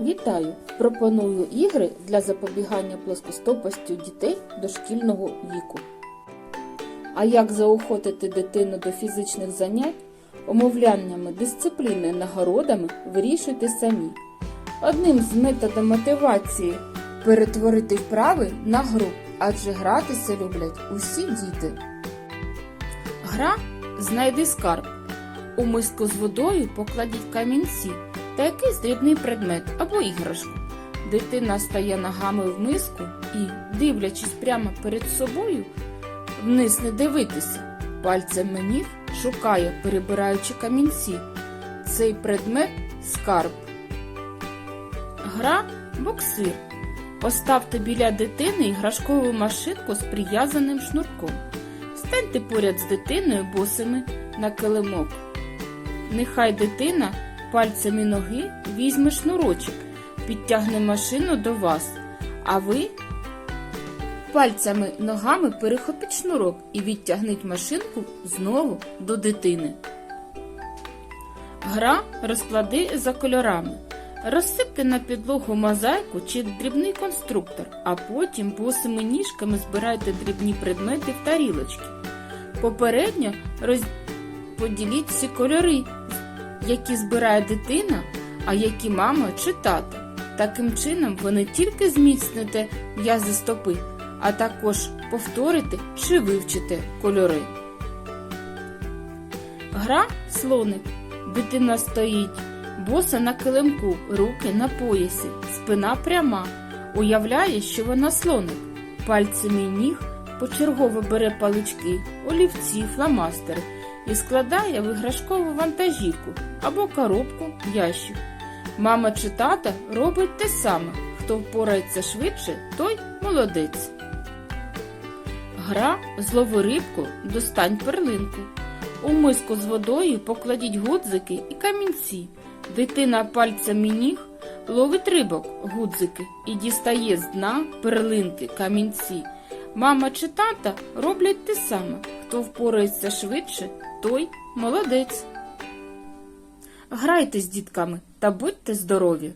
Вітаю! Пропоную ігри для запобігання плоскостопості у дітей дошкільного віку. А як заохотити дитину до фізичних занять, омовляннями дисципліни нагородами вирішуйте самі. Одним з методів мотивації перетворити вправи на гру, адже гратися люблять усі діти. Гра знайди скарб. У миску з водою покладіть камінці та якийсь дрібний предмет або іграшку. Дитина стає ногами в миску і, дивлячись прямо перед собою, вниз не дивитися, пальцями ніг шукає, перебираючи камінці. Цей предмет скарб. Гра боксир. Поставте біля дитини іграшкову машинку з прив'язаним шнурком. Станьте поряд з дитиною босими на килимок. Нехай дитина пальцями ноги візьме шнурочок, підтягне машину до вас, а ви пальцями ногами перехопіть шнурок і відтягніть машинку знову до дитини. Гра розклади за кольорами. Розсипте на підлогу мозаїку чи дрібний конструктор, а потім босими ніжками збирайте дрібні предмети в тарілочки. Попередньо розподіліть всі кольори, які збирає дитина, а які мама чи тато. Таким чином ви не тільки зміцните м'язи стопи, а також повторите чи вивчите кольори. Гра слоник. Дитина стоїть, боса на килимку, руки на поясі, спина пряма. Уявляє, що вона слоник. Пальцями ніг почергово бере палички, олівці, фломастери і складає в іграшкову вантажівку або коробку ящик. Мама чи тата робить те саме. Хто впорається швидше, той молодець. Гра злови рибку, достань перлинку. У миску з водою покладіть гудзики і камінці. Дитина пальцями ніг ловить рибок, гудзики і дістає з дна перлинки, камінці. Мама чи тата роблять те саме. Хто впорається швидше, той молодець. Грайте з дітками та будьте здорові!